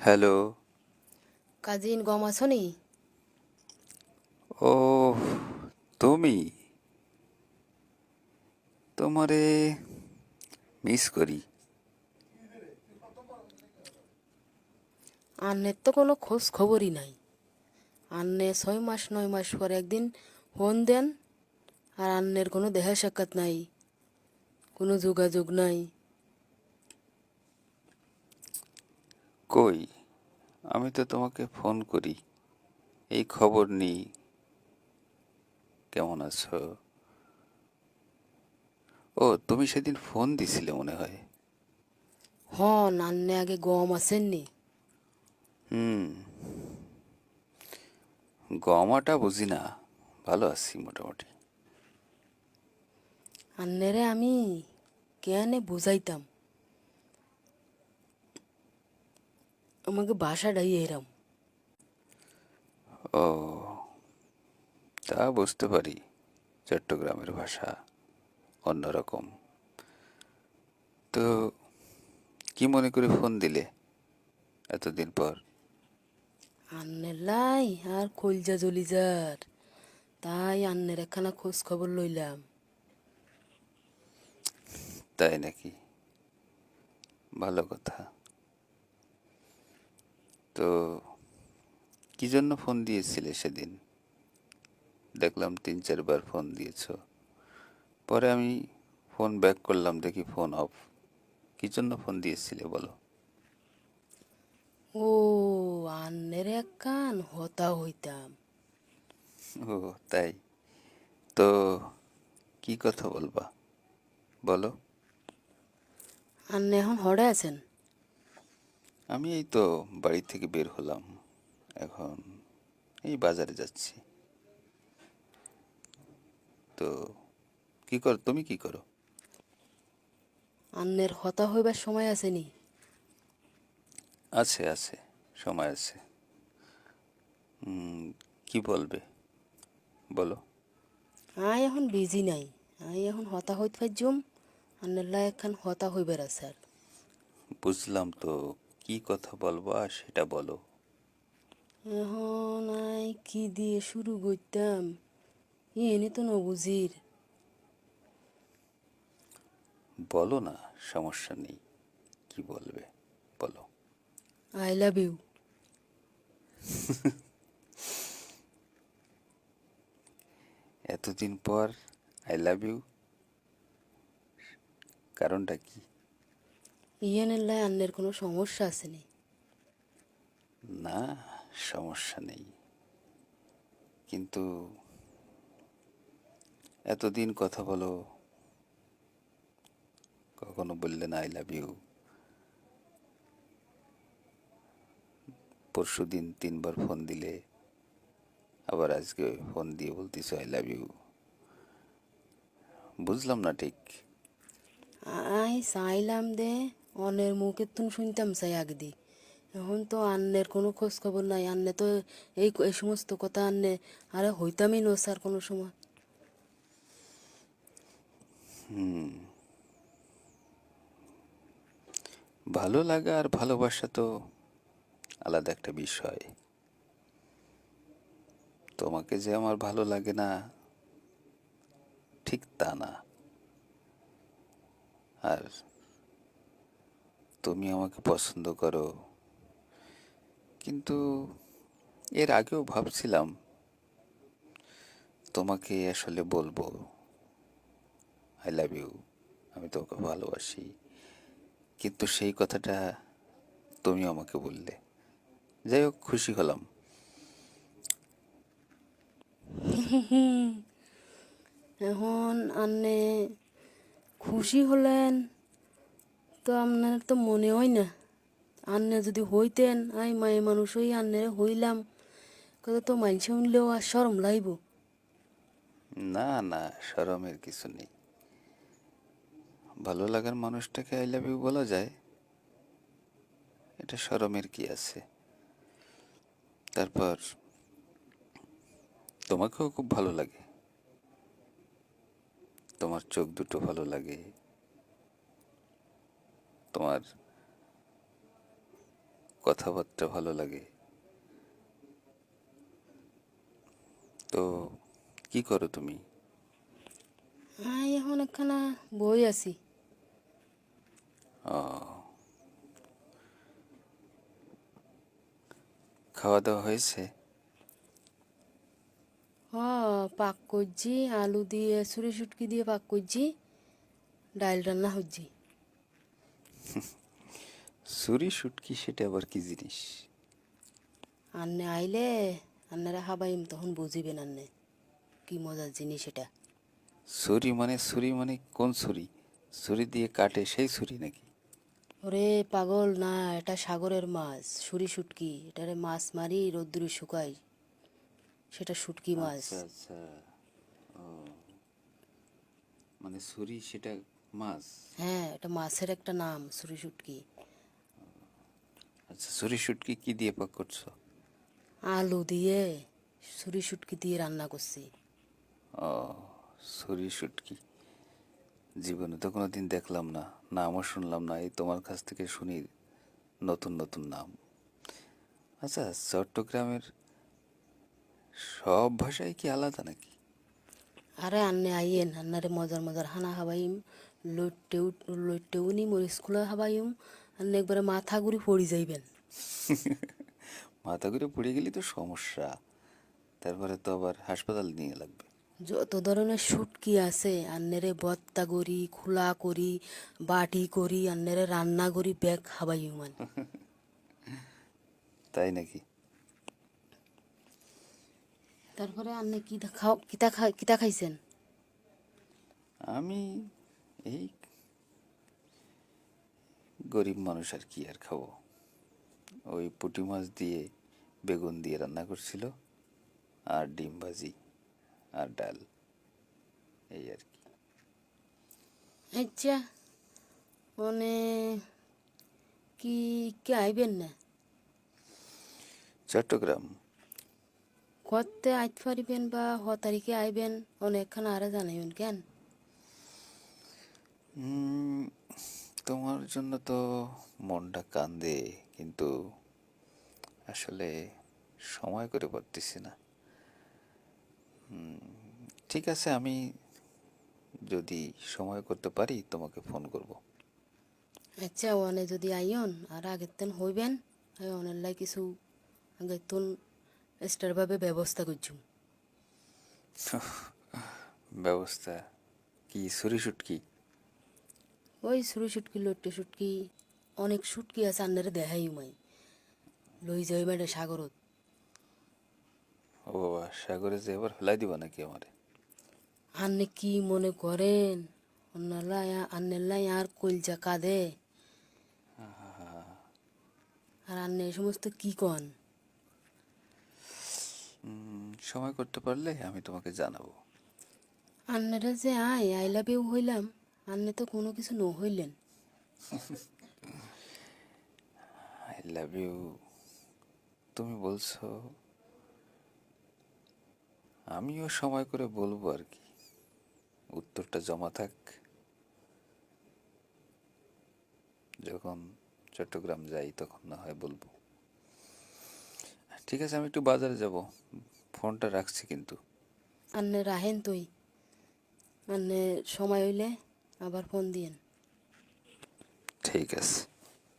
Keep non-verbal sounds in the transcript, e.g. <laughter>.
Hello. Cousin গম আছনি ও তুমি? তোমারে মিস করি। আন্নের তো কোনো খোঁজ খবরই নাই। আন্নে ছয় মাস নয় মাস পর একদিন ফোন দেন আর আন্নের কোনো দেখা সাক্ষাৎ নাই কোনো যোগাযোগ নাই। কই? আমি তো তোমাকে ফোন করি। এই খবর নিই। কেমন আছো? ও তুমি সেদিন ফোন দিছিলে মনে হয়। হন আন্নে আগে গম আছেননি হুম। গমাটা বুঝি না ভালো আছি মোটামুটি। আন্নেরে আমি কেনে বুঝাইতাম। আমাকে বাসাটাই এরাম। ও তা বুঝতে পারি। চট্টগ্রামের ভাষা অন্যরকম। তো কি মনে করে ফোন দিলে এতদিন পর? আন্নের লাই আর কলজা জ্বলি যার তাই আন্নের একখানা খোঁজ খবর লইলাম। তাই নাকি? ভালো কথা। তো কি জন্য ফোন দিয়েছিলে সেদিন? দেখলাম তিন চারবার ফোন দিয়েছ। পরে আমি ফোন ব্যাক করলাম দেখি ফোন অফ। কি জন্য ফোন দিয়েছিলে বলো? ও আন্নের এক কান হতা হইতাম। ও তাই। তো কি কথা বলবা? বলো। আন্নে এখন হড়ে আছেন? আমি এই তো বাড়ি থেকে বের হলাম। এখন এই বাজারে যাচ্ছি। তো কি কর তুমি কি করো? আন্নের হতা হইবার সময় আসেনি আছে আছে সময় আছে। কি বলবে? বলো। আই এখন বিজি নাই। আই এখন হতা হইতে পারজুম আন্নের লাই একখান হতা হইবার আছে আর। বুঝলাম তো। কি কথা বলবা সেটা বলো। এখন আই কি দিয়ে শুরু করতাম? এনে তো নবুজির। বলো না সমস্যা নেই। কি বলবে? বলো। আই লাভ ইউ এতদিন পর আই লাভ ইউ কারণটা কি? ইয়েনের লাই আন্নের কোনো সমস্যা আসেনি না? সমস্যা নেই। কিন্তু এতদিন কথা বলো কখনো বললে না আই লাভ ইউ পরশু দিন তিনবার ফোন দিলে আবার আজকে ফোন দিয়ে বলতেছো আই লাভ ইউ বুঝলাম না ঠিক। আই চাইলাম দে। অনের মুখে তুন শুনতাম চাই আগে দি এখন তো আন্নের কোনো খোঁজ খবর নাই, আন্নে তো এই এই সমস্ত কথা আন্নে, আরে হইতামই নো স্যার কোনো সময়। ভালো লাগা আর ভালোবাসা তো আলাদা একটা বিষয়। তোমাকে যে আমার ভালো লাগে না, ঠিক তা না। আর তুমি আমাকে পছন্দ করো। কিন্তু এর আগেও ভাবছিলাম তোমাকে আসলে বলব। আই লাভ ইউ আমি তোমাকে ভালোবাসি। কিন্তু সেই কথাটা তুমি আমাকে বললে। যাই হোক, খুশি হলাম। <laughs> এখন আন্নে খুশি হলেন। তো আপনার তো মনে হয় না। আন্নে যদি হইতেন আই মায়ে মানুষ হই আন্নে হইলাম। কথা তো মাইন শুনলেও আর সরম লাইব। না না, শরমের কিছু নেই। ভালো লাগার মানুষটাকে আই লাভ ইউ বলা যায়। এটা শরমের কি আছে? তারপর, তোমাকেও খুব ভালো লাগে। তোমার চোখ দুটো ভালো লাগে। তোমার কথাবার্তা ভালো লাগে? তো কি করো তুমি? এখন একখানা বই আছি। ও। খাওয়া দাওয়া হয়েছে? হ পাক করছি আলু দিয়ে ছুরি শুটকি দিয়ে পাক করছি ডাল রান্না হচ্ছি। সুরি শুটকি সেটা আবার কি জিনিস? আন্নে আইলে আন্নারা হাবাইম তখন বুঝিবেন আন্নে কি মজার জিনিস এটা। ছুরি মানে ছুরি মানে কোন ছুরি ছুরি দিয়ে কাটে সেই ছুরি নাকি? ওরে পাগল না এটা সাগরের মাছ সুরি শুটকি এটারে মাছ মারি রোদ্দুরে শুকাই সেটা শুটকি মাছ। আচ্ছা আচ্ছা ও মানে ছুরি সেটা মাছ? হ্যাঁ এটা মাছের একটা নাম সুরি শুটকি। আচ্ছা ছুরি শুটকি কি দিয়ে পাক করছ? আলু দিয়ে সুরি শুটকি দিয়ে রান্না করছি। ও ছুরি শুটকি। জীবনে তো কোনোদিন দেখলাম না নামও শুনলাম না এই তোমার কাছ থেকে শুনি নতুন নতুন নাম। আচ্ছা চট্টগ্রামের সব ভাষাই কি আলাদা নাকি? আরে আন্নে আইয়েন আন্নারে মজার মজার হানা হাবাইম। লইটেউ লইটেউনি মরিচ খোলা হাবাইম আন্নে একবারে মাথা ঘুরি পড়ি যাইবেন। <laughs> মাথা ঘুরে পড়ে গেলে তো সমস্যা। তারপরে তো আবার হাসপাতাল নিয়ে লাগবে। যত ধরনের শুটকি আছে আন্নেরে বত্তা করি খোলা করি বাটি করি আন্নেরে রান্না করি ব্যাগ হাবাইম মানে <laughs> তাই নাকি? তারপরে আন্নে কি খাও কিতা খাই কিতা খাইছেন? আমি এই গরিব মানুষ আর কি আর খাব? ওই পুঁটি মাছ দিয়ে বেগুন দিয়ে রান্না করছিল আর ডিম ভাজি আর ডাল এই আর কি। আচ্ছা মানে কি কি আইবেন না? চট্টগ্রাম। করতে আইতে পারিবেন বা হ তারিখে আইবেন অনেকখান আরে জানাইবেন কেন? তোমার জন্য তো মনটা কান্দে কিন্তু আসলে সময় করে পারতেছি না। ঠিক আছে আমি যদি সময় করতে পারি তোমাকে ফোন করব। আচ্ছা ওনে যদি আইন আর আগের তেন হইবেন আমি অনের লাই কিছু আগের তুন এক্সট্রাভাবে ব্যবস্থা করছুম। <laughs> ব্যবস্থা কি? ছুরি শুটকি ওই সুরু শুটকি লট্টে শুটকি অনেক সুটকি আছে আন্নারে দেখাই মাই লই যাই ম্যাডে সাগরত। ও বাবা সাগরে যে এবার ফেলাই দিব নাকি আমারে? আন্নে কি মনে করেন? অন্নালাই আন্নেলাই আর কলজা কাঁদে। আর আন্নে এই সমস্ত কি কন? সময় করতে পারলে আমি তোমাকে জানাব। আন্নারা যে আয় আই লাভ ইউ হইলাম। আন্নে তো কোনো কিছু ন হইলেন। আই লাভ ইউ তুমি বলছো আমিও সময় করে বলব আর কি। উত্তরটা জমা থাক। যখন চট্টগ্রাম যাই তখন না হয় বলব। ঠিক আছে আমি একটু বাজারে যাব। ফোনটা রাখছি কিন্তু। আন্নে রাহেন তুই। আন্নে সময় হইলে আবার ফোন দিয়েন। ঠিক আছে।